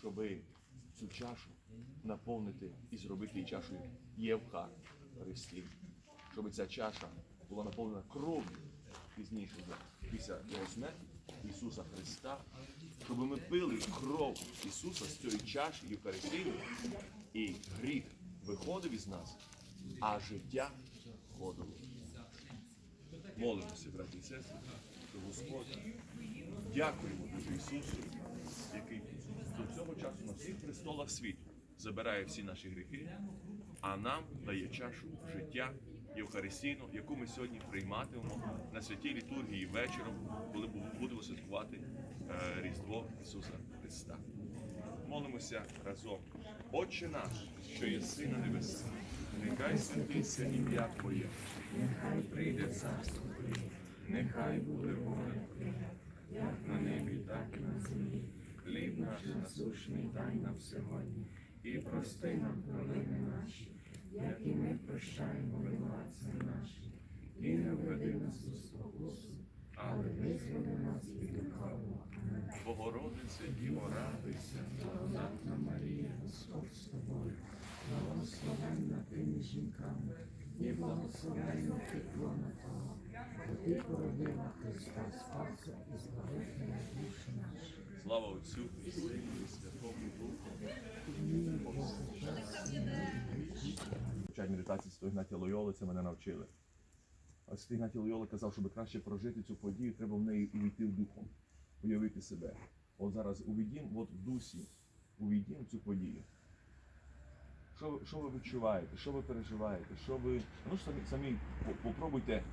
щоб цю чашу наповнити і зробити її чашою Євхаристії. Щоб ця чаша була наповнена кров'ю пізніше після його смерті Ісуса Христа, щоб ми пили кров Ісуса з цієї чаші Євхаристійної, і гріх виходив із нас, а життя входило. Молимося, браті і сестри, що Господь дякуємо дуже Ісусу, цього часу на всіх престолах світу забирає всі наші гріхи, а нам дає чашу життя Євхаристійну, яку ми сьогодні прийматимемо на святій літургії вечором, коли будемо святкувати е, Різдво Ісуса Христа. Молимося разом. Отче наш, що єси на небесах, нехай святиться ім'я Твоє. Нехай прийде царство Твоє, нехай буде воля Твоя, як на небі, так і на землі. Хліб наш насущний дай нам сьогодні, і прости нам провини наші, як і ми прощаємо винуватцям нашим. І не введи нас у спокусу, але визволи нас від лукавого. Богородице, Діво, радуйся. Благодатна Марія, Господь з тобою, благословенна ти між жінками, і благословенна ти плона Твого, бо ти породила Христа Спаса і Збавителя душі наші. Слава Отцю і Святому Духу. Вчать медитації Святого Ігнатія Лойоли, це мене навчили. А Святий Ігнатій Лойоли казав, щоб краще прожити цю подію, треба в неї увійти в духом, уявити себе. От зараз увійдім, от в дусі, увійдім цю подію. Що, що ви відчуваєте, що ви переживаєте, що ви. Ну самі, самі попробуйте,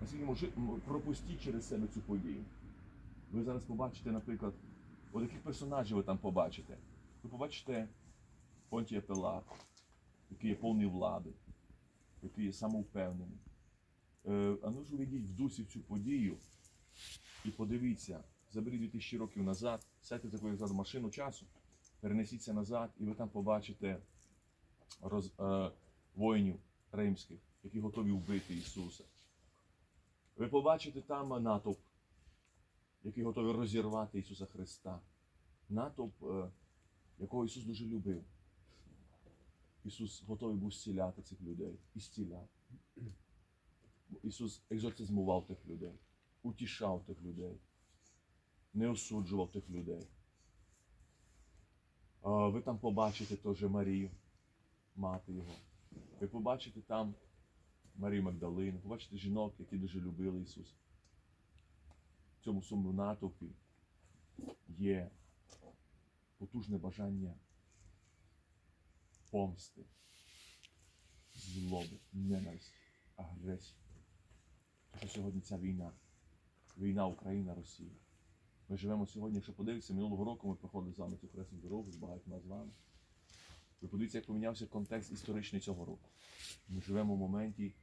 наскільки пропустіть через себе цю подію. Ви зараз побачите, наприклад, от яких персонажів ви там побачите. Ви побачите Понтія Пилата, який є повний влади, який є самовпевнений. Е, а ну ж увійдіть в дусі цю подію і подивіться, заберіть 2000 років назад, сядьте таку як машину часу, перенесіться назад, і ви там побачите роз, е, воїнів римських, які готові вбити Ісуса. Ви побачите там натовп, який готовий розірвати Ісуса Христа. Натовп, е, якого Ісус дуже любив. Ісус готовий був зціляти цих людей і зціляв. Ісус екзорцизмував тих людей, утішав тих людей, не осуджував тих людей. Ви там побачите теж Марію, мати Його. Ви побачите там Марію Магдалину, побачите жінок, які дуже любили Ісуса. Цьому сумному натовпі є потужне бажання помсти, злоби, ненависть, агресії. Тому що сьогодні ця війна, війна Україна-Росія. Ми живемо сьогодні, якщо подивитися, минулого року ми проходили з вами цю хресну дорогу з багатьма з вами. Ви подивіться, як помінявся контекст історичний цього року. Ми живемо в моменті,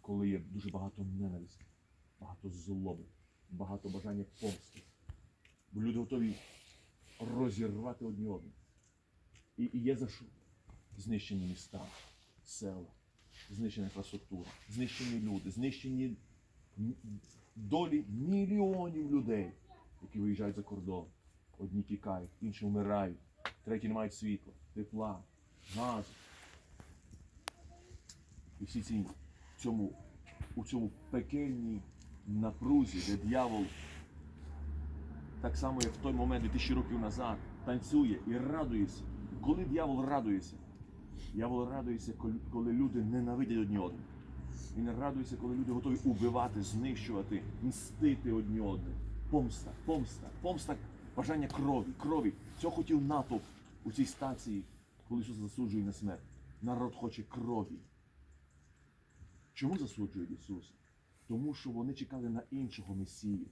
коли є дуже багато ненависті, багато злоби, багато бажання помсти. Бо люди готові розірвати одні одних. І, і є за що? Знищені міста, села, знищена інфраструктура, знищені люди, знищені долі мільйонів людей, які виїжджають за кордон. Одні тікають, інші вмирають, треті не мають світла, тепла, газу. І всі ці цьому, у цьому пекельній напрузі, де дьявол так само, як в той момент 2000 років назад, танцює і радується. Коли дьявол радується? Дьявол радується, коли- люди ненавидять одні одних. Він радується, коли люди готові убивати, знищувати, мстити одні одних. Помста, помста, помста, бажання крові, крові. Цього хотів натовп у цій стації, коли Ісус засуджує на смерть. Народ хоче крові. Чому засуджують Ісуса? Тому що вони чекали на іншого Месію.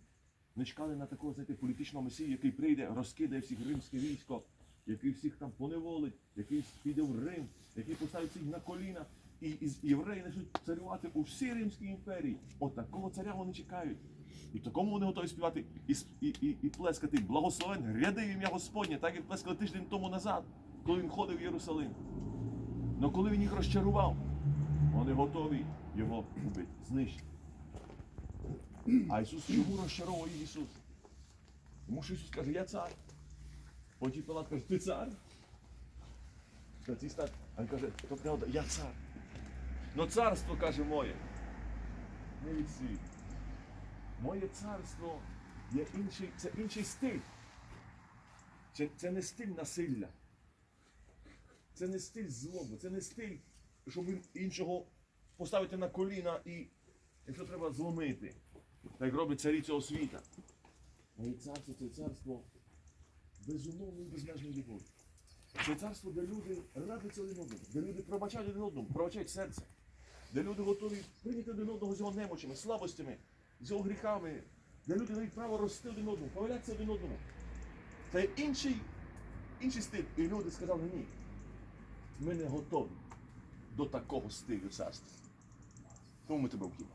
Вони чекали на такого, знаєте, політичного месію, який прийде, розкидає всіх римське військо, який всіх там поневолить, який піде в Рим, який поставить всіх на коліна, і, і євреї почнуть царювати у всій Римській імперії. От такого царя вони чекають. І такому вони готові співати і, і, і, і плескати благословен, гряди ім'я Господнє, так як плескали тиждень тому назад, коли він ходив в Єрусалим. Але коли він їх розчарував, вони готові його вбити, знищити. А Ісус чому розчаровує Ісус? Тому що Ісус каже, я цар. Потім Пилат каже, ти цар? Та ці стат. А він каже, то правда, я цар. Но царство, каже, моє. Не від світу. Моє царство є інший, це інший стиль. Це, це не стиль насилля. Це не стиль злоби, це не стиль, щоб іншого поставити на коліна і, якщо треба, зломити. Так роблять царі цього світа. Моє царство це царство безумовної безмежної любові. Це царство, де люди радяться один одному, де люди пробачають один одному, пробачають серце, де люди готові прийняти один одного з його немочами, слабостями, з його гріхами, де люди дають право рости один одному, повелятися один одному. Це інший, інший стиль. І люди сказали ні. Ми не готові до такого стилю царства. Тому ми тебе вб'ємо.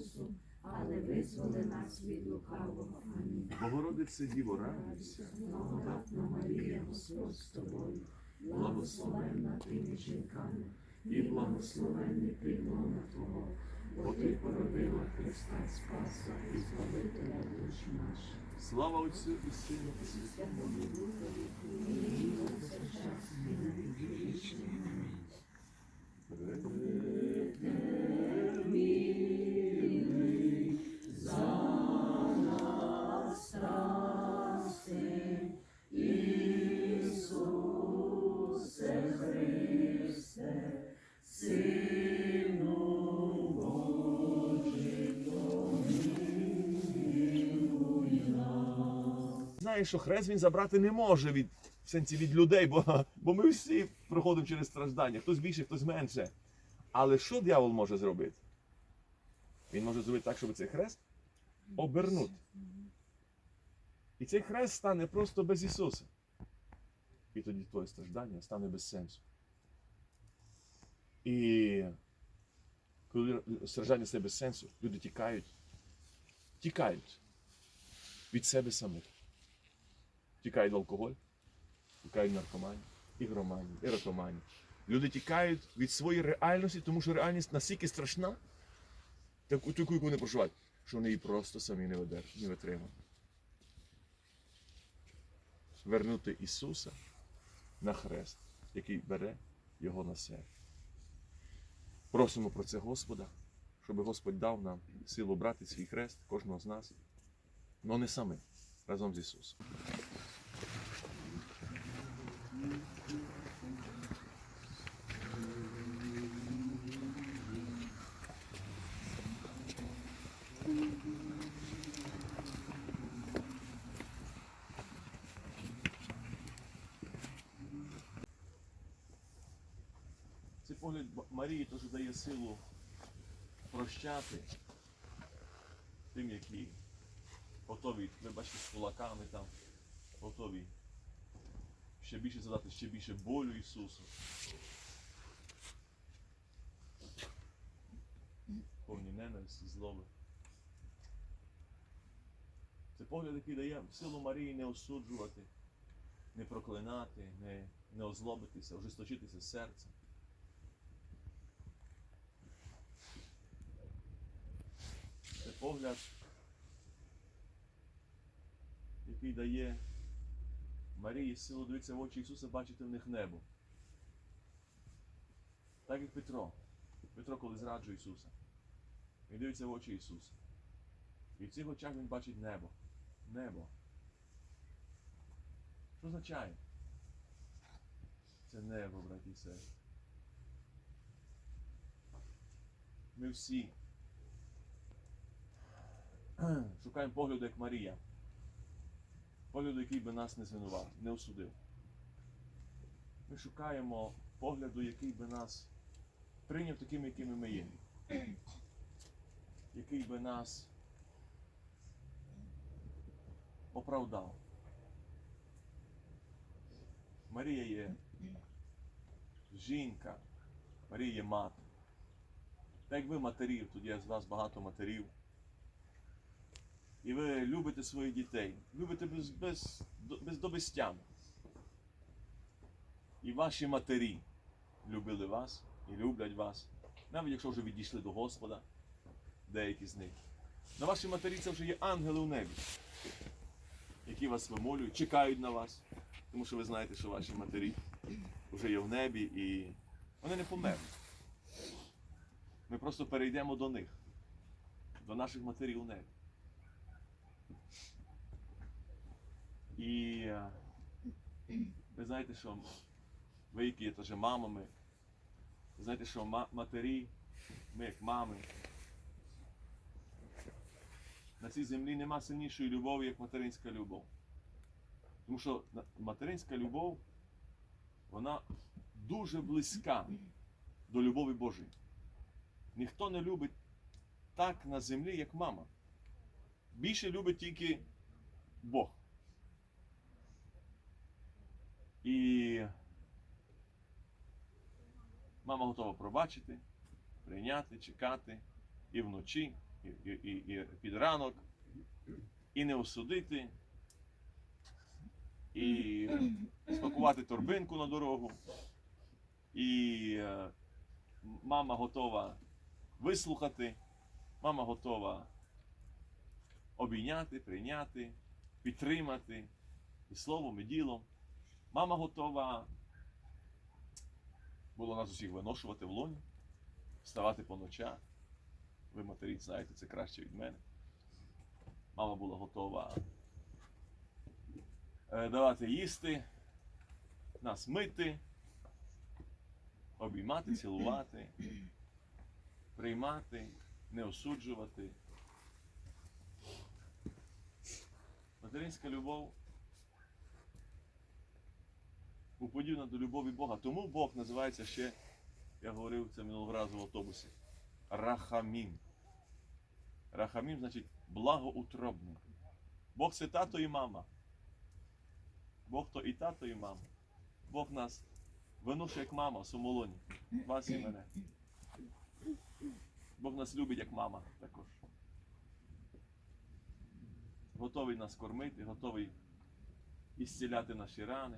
нас від лукавого. Амінь. Богородице Діво, радуйся, Благодатна Марія, Господь з тобою, благословенна ти між жінками, і благословенний плідлона Твого, бо ти породила Христа Спаса і Збавителя душ наших. слава Отцю і Сину і Святому Духу. Знаєш, що хрест він забрати не може від в сенсі від людей, бо, бо ми всі проходимо через страждання, хтось більше, хтось менше. Але що дьявол може зробити? Він може зробити так, щоб цей хрест обернути. І цей хрест стане просто без Ісуса. І тоді твоє страждання стане без сенсу. І коли страждання стає без сенсу, люди тікають, тікають від себе самих. Тікають в алкоголь, тікають в наркомані, ігромані, еротомані. Люди тікають від своєї реальності, тому що реальність настільки страшна, таку, яку вони проживають, що вони її просто самі не, не витримують. Вернути Ісуса на хрест, який бере Його на себе. Просимо про це Господа, щоб Господь дав нам силу брати свій хрест, кожного з нас, але не самим, разом з Ісусом. Марії теж дає силу прощати тим, які готові, ви бачите, з кулаками там, готові ще більше задати, ще більше болю Ісусу. Повні ненависті, злоби. Це погляд, який дає силу Марії не осуджувати, не проклинати, не, не озлобитися, ожесточитися серцем. Це погляд, який дає Марії силу дивитися в очі Ісуса, бачити в них небо. Так як Петро. Петро, коли зраджує Ісуса, він дивиться в очі Ісуса. І в цих очах він бачить небо. Небо. Що означає? Це небо, браті і сестри. Ми всі шукаємо погляду, як Марія. Погляду, який би нас не звинуватив, не осудив. Ми шукаємо погляду, який би нас прийняв такими, якими ми є. Який би нас оправдав. Марія є жінка, Марія є мати. Так як ви матерів, тоді я з вас багато матерів. І ви любите своїх дітей, любите без, без, без добестями. І ваші матері любили вас і люблять вас, навіть якщо вже відійшли до Господа, деякі з них. На ваші матері це вже є ангели у небі, які вас вимолюють, чекають на вас, тому що ви знаєте, що ваші матері вже є в небі і вони не померли. Ми просто перейдемо до них, до наших матерів у небі. І е, ви знаєте, що ви, які є теж мамами, ви знаєте, що матері, ми як мами, на цій землі нема сильнішої любові, як материнська любов. Тому що материнська любов, вона дуже близька до любові Божої. Ніхто не любить так на землі, як мама. Більше любить тільки Бог. І мама готова пробачити, прийняти, чекати і вночі, і, і, і, і під ранок, і не осудити, і спакувати торбинку на дорогу. І е, мама готова вислухати, мама готова обійняти, прийняти, підтримати і словом, і ділом. Мама готова була нас усіх виношувати в лоні, вставати по ночах. Ви матері знаєте, це краще від мене. Мама була готова е, давати їсти, нас мити, обіймати, цілувати, приймати, не осуджувати. Материнська любов уподібна до любові Бога. Тому Бог називається ще, я говорив це минулого разу в автобусі, Рахамім. Рахамім значить благоутробний. Бог це тато і мама. Бог то і тато, і мама. Бог нас виношує як мама в сумолоні. Вас і мене. Бог нас любить як мама також. Готовий нас кормити, готовий ісціляти наші рани.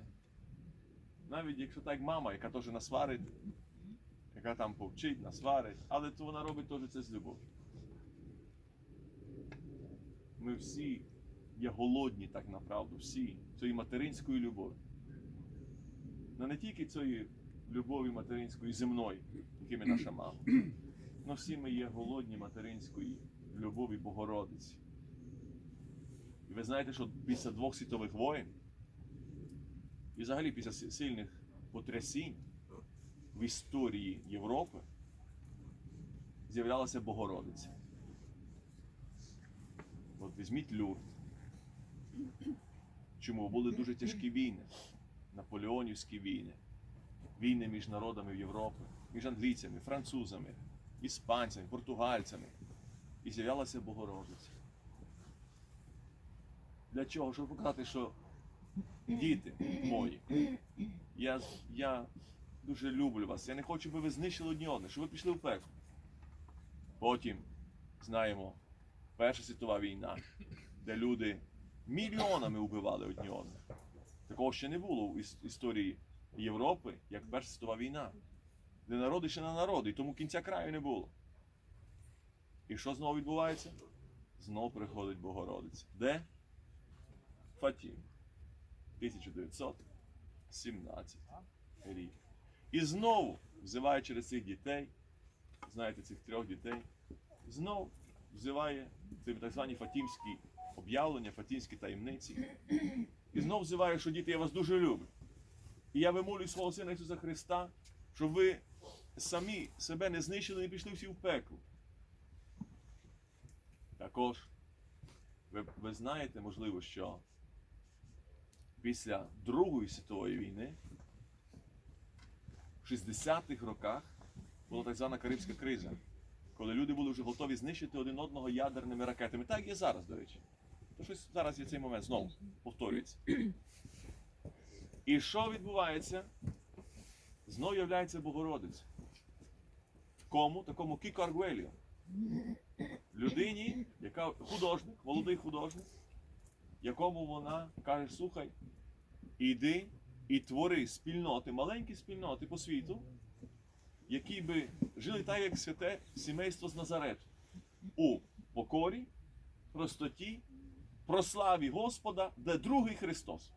Навіть якщо так мама, яка теж нас сварить, яка там повчить, нас сварить, але то вона робить теж це з любов'ю. Ми всі є голодні так направду, всі цієї материнської любові. Ну не тільки цієї любові материнської земної, якими наша мама. але всі ми є голодні материнської любові Богородиці. І ви знаєте, що після двох світових воєн і взагалі після сильних потрясінь в історії Європи з'являлася Богородиця. От візьміть Люрд. Чому були дуже тяжкі війни, наполеонівські війни, війни між народами в Європі, між англійцями, французами, іспанцями, португальцями. І з'являлася Богородиця. Для чого? Щоб показати, що діти мої, я, я дуже люблю вас. Я не хочу, щоб ви знищили одні одне, щоб ви пішли в пекло. Потім знаємо Перша світова війна, де люди мільйонами вбивали одні одних. Такого ще не було в історії Європи, як Перша світова війна, де народи ще на народи, і тому кінця краю не було. І що знову відбувається? Знову приходить Богородиця. Де? Фатім. 1917 рік. І знову взиває через цих дітей, знаєте, цих трьох дітей, знов взиває ці так звані фатімські об'явлення, фатімські таємниці. І знов взиває, що діти, я вас дуже люблю. І я вимолюю свого Сина Ісуса Христа, щоб ви самі себе не знищили, не пішли всі в пекло. Також ви, ви знаєте, можливо, що після Другої світової війни в 60-х роках була так звана Карибська криза, коли люди були вже готові знищити один одного ядерними ракетами. Так є зараз, до речі. То щось зараз є цей момент знову повторюється. І що відбувається? знову являється Богородиця. Кому? Такому Кіко Аргуеліо. Людині, яка художник, молодий художник, якому вона каже, слухай, іди і твори спільноти, маленькі спільноти по світу, які би жили так, як святе сімейство з Назарету. У покорі, простоті, прославі Господа, де другий Христос.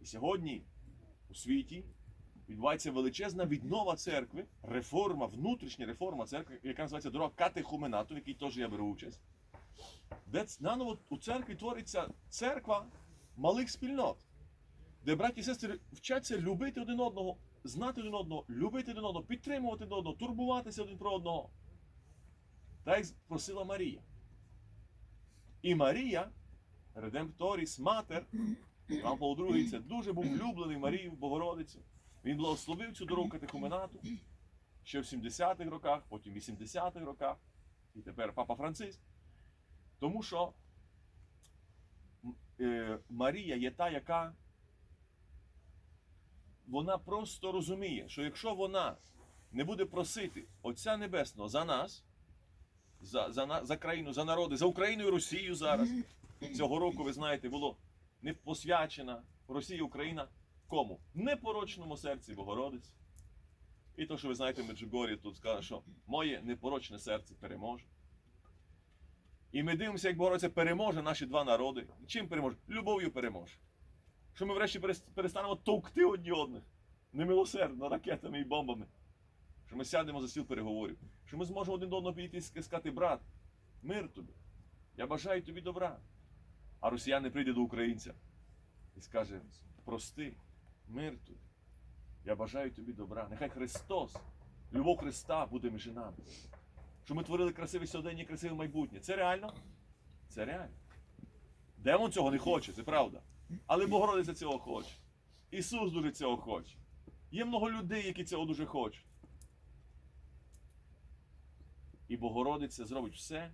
І сьогодні у світі відбувається величезна віднова церкви, реформа, внутрішня реформа церкви, яка називається дорога катехуменату, в якій теж я беру участь. Де наново у церкві твориться церква малих спільнот, де браті і сестри вчаться любити один одного, знати один одного, любити один одного, підтримувати один одного, турбуватися один про одного. Так як просила Марія. І Марія, Редемпторіс Матер, Іван Павло II, це дуже був влюблений Марію Богородицю. Він благословив цю дорогу катехуменату ще в 70-х роках, потім в 80-х роках, і тепер Папа Франциск. Тому що е, Марія є та, яка вона просто розуміє, що якщо вона не буде просити Отця Небесного за нас, за, за, за країну, за народи, за Україну і Росію зараз. Цього року, ви знаєте, було не посвячена Росія, Україна кому? Непорочному серці Богородиці. І то, що ви знаєте, Меджугорі тут скаже, що моє непорочне серце переможе. І ми дивимося, як Богородиця переможе наші два народи. Чим переможе? Любов'ю переможе. Що ми врешті перестанемо товкти одні одних немилосердно ракетами і бомбами. Що ми сядемо за стіл переговорів. Що ми зможемо один до одного підійти і сказати, брат, мир тобі. Я бажаю тобі добра. А росіян не прийде до українця і скаже: прости, мир тобі. Я бажаю тобі добра. Нехай Христос, любов Христа буде між нами. Що ми творили красиве сьогодення, красиве майбутнє. Це реально? Це реально. Демон цього не хоче, це правда. Але Богородиця цього хоче. Ісус дуже цього хоче. Є много людей, які цього дуже хочуть. І Богородиця зробить все,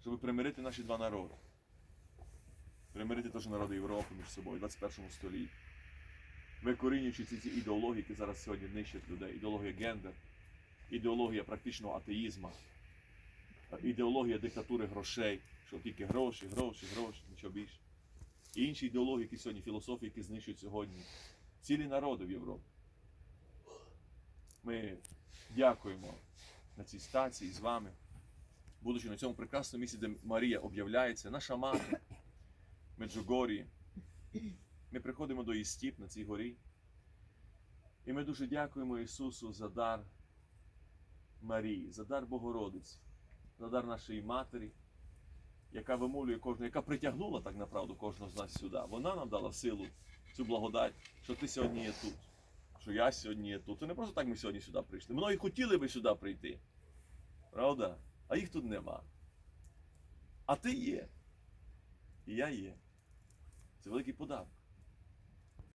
щоб примирити наші два народи. Примирити теж народи Європи між собою в 21 столітті. Викорінюючи ці, ці ідеології, які зараз сьогодні нищать людей. Ідеологія гендер, ідеологія практичного атеїзму, ідеологія диктатури грошей, що тільки гроші, гроші, гроші, нічого більше. І інші ідеології, які сьогодні, філософії, які знищують сьогодні цілі народи в Європі. Ми дякуємо на цій стації з вами, будучи на цьому прекрасному місці, де Марія об'являється, наша мати Меджугорі. Ми приходимо до Істіп на цій горі. І ми дуже дякуємо Ісусу за дар Марії, за дар Богородиці, за дар нашої матері, яка вимолює кожного, яка притягнула так направду кожного з нас сюди. Вона нам дала силу, цю благодать, що ти сьогодні є тут, що я сьогодні є тут. Це не просто так ми сьогодні сюди прийшли. Многі хотіли би сюди прийти. Правда? А їх тут нема. А ти є. І я є. Це великий подарок.